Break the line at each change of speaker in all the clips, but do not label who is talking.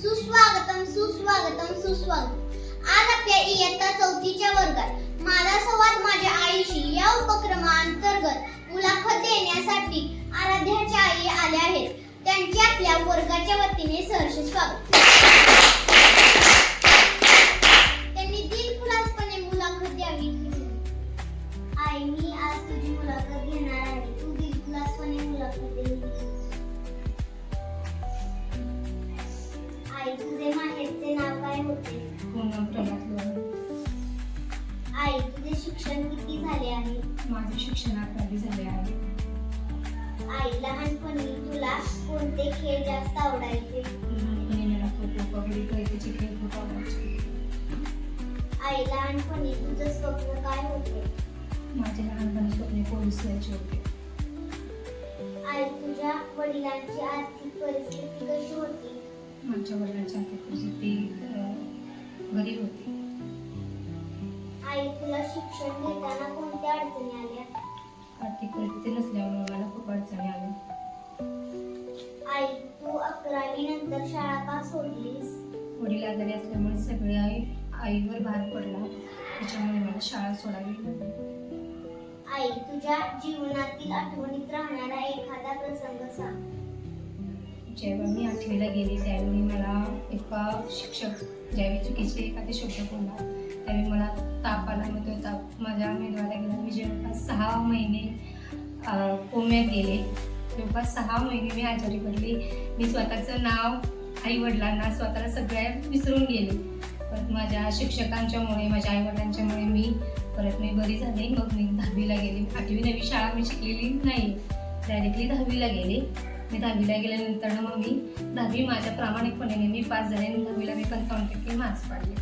सुस्वागतम सुस्वागतम सुस्वागतम. आज आपल्या इयत्ता चौथीच्या वर्गात माझा संवाद माझ्या आईशी या उपक्रमाअंतर्गत मुलाखत देण्यासाठी आराध्याच्या आई आल्या आहेत. त्यांचे आपल्या वर्गाच्या वतीने सहर्ष स्वागत. शिक्षण किती झाले आहे.
माझे शिक्षण अकरावी झाले आहे.
आई लहानपणी तुला कोणते खेळ जास्त आवडायचे?
लहानपणी मला खो खो कबड्डी कैकीचे खेळ खूप आवडायचे.
आई लहानपणी तुझं स्वप्न काय होते?
माझे लहानपणी स्वप्ने पोलीस व्हायचे होते.
आई तुझ्या वडिलांची आर्थिक परिस्थिती कशी होती?
माझ्या वडिलांची आर्थिक परिस्थिती
नंतर शाळा का सोडलीस
वडील आजारी असल्यामुळे सगळे आई आईवर भार पडला. त्याच्यामुळे मला शाळा सोडावी लागली.
आई तुझ्या जीवनातील आठवणीत राहणारा एखादा प्रसंग सांग.
जेव्हा मी आठवीला गेले त्यावेळी मला एका शिक्षक ज्यावेळी चुकीचे एखादे शब्द बोलला त्यावेळी मला ताप आला. मग तो ताप माझ्या मेंदवाला गेला. मी जवळपास सहा महिने कोम्यात गेले जवळपास सहा महिने मी आजारी पडले. मी स्वतःचं नाव आई वडिलांना स्वतःला सगळ्या विसरून गेले. परत माझ्या शिक्षकांच्यामुळे माझ्या आई वडिलांच्यामुळे मी परत मी बरी झाले. मग मी दहावीला गेले. आठवी नवी शाळा मी शिकलेली नाही. डायरेक्टली दहावीला गेले. मी दहावीला गेल्यानंतर मग मी दहावी माझ्या प्रामाणिकपणे मी पास झाले आणि दहावीला मी पंचावन्न टक्के मार्क्स पाडले.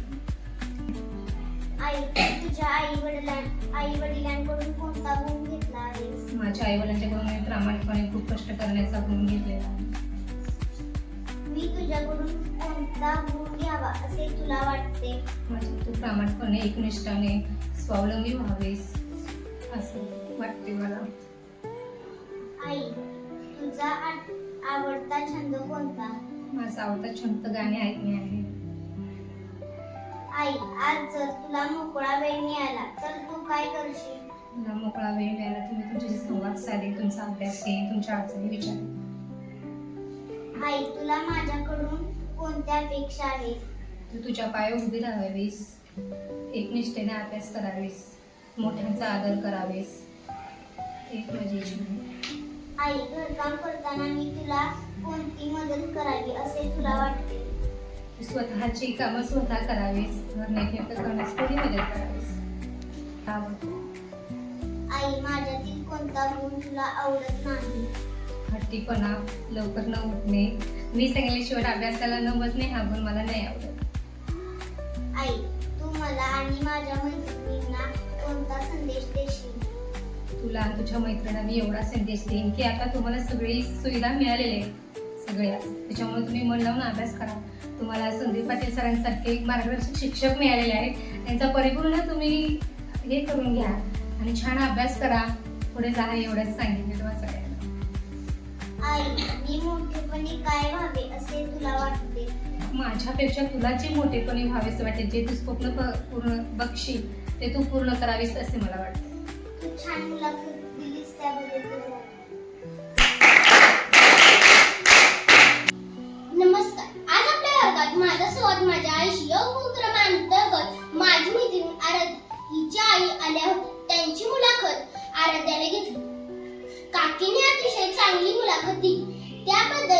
आई तुझ्या आई वडिलां आई वडिलांकडून कोणता गुण घेतला आहेस?
माझ्या आई वडिलांच्याकडून मी प्रामाणिकपणे खूप कष्ट करण्याचा गुण घेतलेला
मी तुझ्याकडून कोणता गुण घ्यावा असे तुला वाटते?
माझ्या तू प्रामाणिकपणे एकनिष्ठाने स्वावलंबी व्हावेस असं वाटते मला.
आई तुझा आवडता छंद कोणता?
माझा आवडता छंद गाणे ऐकणे आहे.
आई आज जर तुला मोकळा वेळ मिळाला तर तू काय करशील?
मला मोकळा वेळ मिळाला तर मी तुमच्याशी संवाद साधेन तुमचा अभ्यास घेईन तुमच्या अडचणी विचारेन
आई तुला माझ्याकडून कोणत्या अपेक्षा आहेत?
तू तुझ्या पायावर उभी राहावीस एकनिष्ठेने अभ्यास करावेस मोठ्यांचा आदर करावेस. एक माझी.
आई घरकाम करताना मी तुला कोणती मदत करावी असे तुला वाटते?
तू स्वतःची कामं स्वतः करावीस घर नाही करण्यास कोणी मदत करावीस? आवडतं.
आई माझ्यातील कोणता गुण तुला आवडत नाही?
हट्टीपणा लवकर न उठणे मी सांगितल्याशिवाय अभ्यासाला न बसणे हा गुण मला नाही आवडत.
आई तू मला आणि माझ्या मैत्रिणींना कोणता संदेश देशील?
तुला आणि तुझ्या मैत्रिणींना मी एवढा संदेश देईन की आता तुम्हाला सगळी सुविधा मिळालेली आहे. सगळ्या त्याच्यामुळे तुम्ही मन लावून अभ्यास करा. तुम्हाला संदीप पाटील सरांसारखे एक मार्गदर्शक शिक्षक मिळालेले आहेत. त्यांचा परिपूर्ण तुम्ही हे करून घ्या. आणि छान अभ्यास करा. पुढे जा एवढंच सांगितलं तुम्हाला सगळ्यांना.
आई मी मोठेपणी काय व्हावे असे तुला वाटते?
माझ्यापेक्षा तुला जे मोठेपणी व्हावेसे वाटेल जे तू स्वप्न पूर्ण बघशील ते तू पूर्ण करावीस असे मला वाटते.
तू छान मुलाखत दिलीस त्याबद्दल. माझ्या आईशी या उपक्रमांतर्गत माझी मैत्रीण आराध्या हिच्या आई आल्या होत्या काकीने अतिशय चांगली मुलाखत दिली. त्याबद्दल